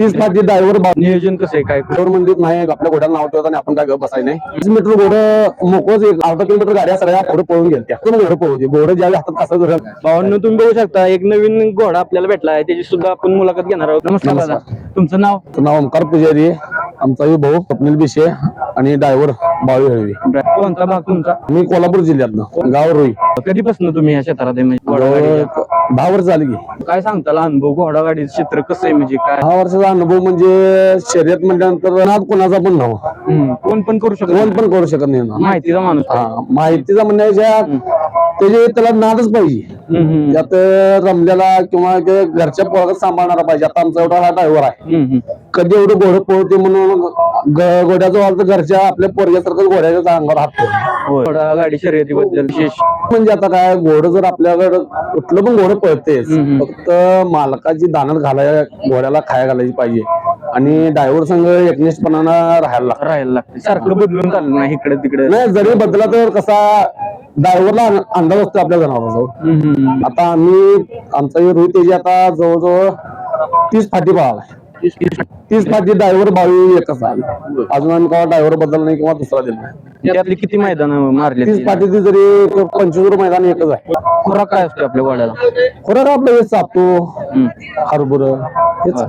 तीस फाटी ड्रायव्हर नियोजन कसं आहे? काय ड्रायव्हर म्हणतात नाही आपल्या घोड्याला नाव ठेवत आणि आपण काय बसाय नाही. वीस मीटर घोडं मोकळच एक अर्धा किलोमीटर गाड्या सगळ्या पुढे पळून गेल्या त्या घोडं पळू घोडं ज्यावेळी हातात कसं धरलं. भावांनो तुम्ही बघू शकता एक नवीन घोडा आपल्याला भेटला आहे. त्याची सुद्धा आपण मुलाखत घेणार आहोत. नमस्कार दादा. तुमचं नाव? नाव ओमकार पुजारी. आहे. आमचा ही भाऊ स्वप्नील बिशे आणि ड्रायव्हर बावी हळवी. कोणता भाग तुमचा? मी कोल्हापूर जिल्ह्यातनं गाव रोई. कधीपासून तुम्ही या क्षेत्रात आहे? म्हणजे घोडा दहा वर्ष झाली की. काय सांगताल अनुभव घोडा गाडीचं चित्र कसं आहे म्हणजे काय? दहा वर्षाचा अनुभव म्हणजे शर्यत म्हटल्यानंतर नाद कोणाचा पण नाव हम्म, कोण पण करू शकतो कोण पण करू शकत नाही ना. माहितीचा माणूस. हा माहितीचा म्हणण्याच्या त्याचे त्याला नादच पाहिजे. हम्म, हम्म, त्यात रमल्याला किंवा ते घरच्या पोराला सांभाळणारा पाहिजे. आता आमचा एवढा हा ड्रायव्हर आहे. हम्म, हम्म. कधी एवढं घोडं पळते म्हणून घोड्याचं वाल तर घरच्या आपल्या पोरग्यासारखं घोड्याच्या अंगावर हात. घोडा गाडी शर्यतीबद्दल विशेष. म्हणजे आता काय घोडं जर आपल्याकडे कुठलं पण घोडं पळतेच. फक्त मालकाची दाणत घालाय घोड्याला खाया घालायची पाहिजे. आणि ड्रायव्हर संघ एकनिष्ठपणानं राहायला लागतं. राहायला लागते. सारखं बदलून चाललं नाही इकडे तिकडे. नाही जरी बदला तर कसा ड्रायव्हरला अंदाज असतो आपल्या जनावरांचा. आता आम्ही आमचा रोहित आता जवळजवळ तीस फाटी पळाला तीस फाटी ड्रायव्हर बावी एकच आहे. अजून आम्ही केव्हा ड्रायव्हर बदल नाही किंवा दुसरा दिला नाही. त्यातली किती मैदान मारले तीस फाटीची जरी पंचवीस मैदान एकच आहे. खुराक काय असतो आपल्या घोड्याला खरं का आपलं हे सापतो हम्म. हरभर हेच.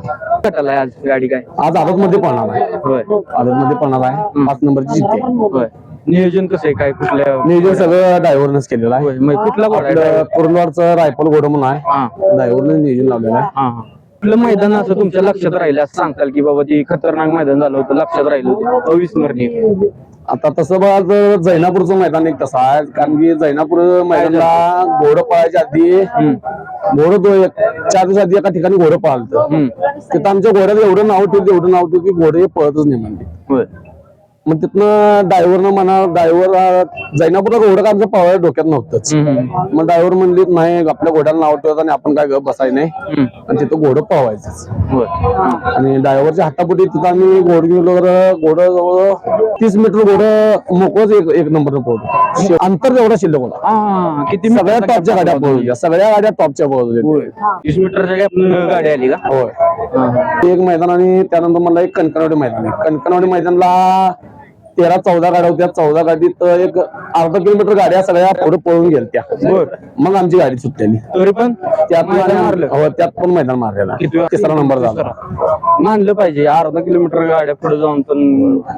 गटाला आहे आज गाडी काय? आज आदत मध्ये पळणार आहे. होय. आदत मध्ये पळणार आहे. पाच नंबरची होय. नियोजन कसं आहे? काय कुठल्या नियोजन सगळं ड्रायव्हरनेच केलेलं आहे. होय. मग कुठला घोडा आहे? आपलं रायफल आहे. हा. ड्रायव्हरने नियोजन लावलेलं आहे. हा हा. कुठलं मैदान असं तुमच्या लक्षात राहिलं असं सांगताल की बाबा ती खतरनाक मैदान झालं होतं लक्षात राहिलं होतं. अविस्मरणीय. आता तसं बघा तर जैनापूरचं मैदान एक तसं आहे कारण की जैनापूर मैदानला घोडं पळायच्या आधी घोडं दो एक चार दिवस आधी एका ठिकाणी घोडं हम्म. तिथं आमच्या घोड्याला एवढं नाव ठेवलं एवढं नाव ठेवलं की घोडे पळतच नाही म्हणजे होय. मग तिथनं ड्रायव्हरनं म्हणा ड्रायव्हर जैनापूरला घोडं का आमच्या पावल्या डोक्यात नव्हतंच. मग ड्रायव्हर म्हणली नाही आपल्या घोड्याला नाव ठेवत आणि आपण काय गप बसाय नाही. आणि तिथं घोडं हम्म. आणि ड्रायव्हरच्या हातापोटी तिथं आम्ही घोड गेलो तर घोडं जवळ तीस मीटर घोडं मोकळच एक एक नंबर पोहोच अंतर जेवढा शिल्लक होता. हा किती सगळ्या टॉपच्या गाड्या पोहोचल्या सगळ्या गाड्या टॉपच्या पोहोचल्या वीस मीटरच्या गॅपनं गाडी आली का? होय. ते एक मैदान आणि त्यानंतर मला एक कणकणवाडी मैदान. आहे कणकणवाडी मैदानला तेरा चौदा गाड्या होत्या. चौदा गाडीत एक अर्धा किलोमीटर गाड्या सगळ्या पुढे पळून गेल्या बर. मग आमची गाडी सुटलेली. तरी पण त्यात मैदान मारलं. हो त्यात पण मैदान मारलेला. किती वेळा? तिसरा नंबर झाला. मानलं पाहिजे. अर्धा किलोमीटर गाड्या पुढे जाऊन पण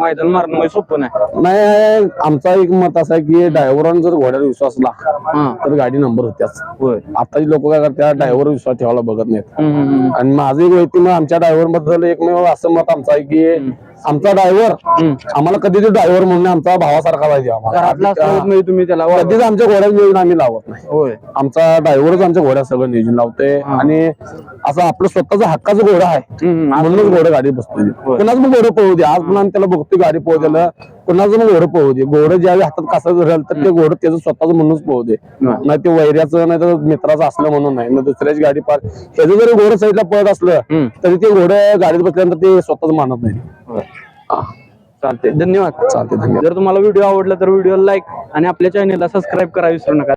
मैदान मारणं म्हणजे सोपं नाही. नाही आमचा एक मत असं आहे की ड्रायव्हरांना जर घोड्यावर विश्वास असला हा. तर गाडी नंबर होत्याच. होय. आताची लोक काय करतात ड्रायव्हर विश्वास ठेवायला बघत नाहीत. हम्म, हम्म, हम्म. आणि माझं एक वैयक्तिक मत आमच्या ड्रायव्हरबद्दल एकमेव असं मत आमचं आहे की आमचा ड्रायव्हर. आम्हाला कधी ते ड्रायव्हर म्हणून आमचा भावासारखा पाहिजे घरातला आम्हाला म्हणजे तुम्ही त्याला. कधीच आमच्या घोड्यात नियोजन आम्ही लावत नाही. होय. आमचा ड्रायव्हरच आमच्या घोड्यात सगळं नियोजन लावतोय. आणि असं आपलं स्वतःचं हक्काचं घोडं आहे. म्हणूनच घोडं गाडी बसतोय होय. कुणाच पण घोडं पळू दे. आज पण आम्ही त्याला बघतोय गाडी पळू द्यायला कुणाचं पण घोडं पळू दे. घोडं ज्यावेळी हातात कसं धरेल तर ते घोडं त्याचं स्वतःच म्हणूनच पळू दे. नाही ते वैऱ्याचं नाही तर मित्राचं असलं म्हणून नाही. मग दुसऱ्याची गाडी पार त्याचं जरी घोडं साईडला पळत असलं. तरी ते घोडं गाडीत बसल्यानंतर ते स्वतःच मानत नाही. चालते धन्यवाद. चालते धन्यवाद. जर तुम्हाला व्हिडिओ आवडला तर व्हिडिओ लाईक आणि आपल्या चॅनेलला सबस्क्राईब करा विसरू नका.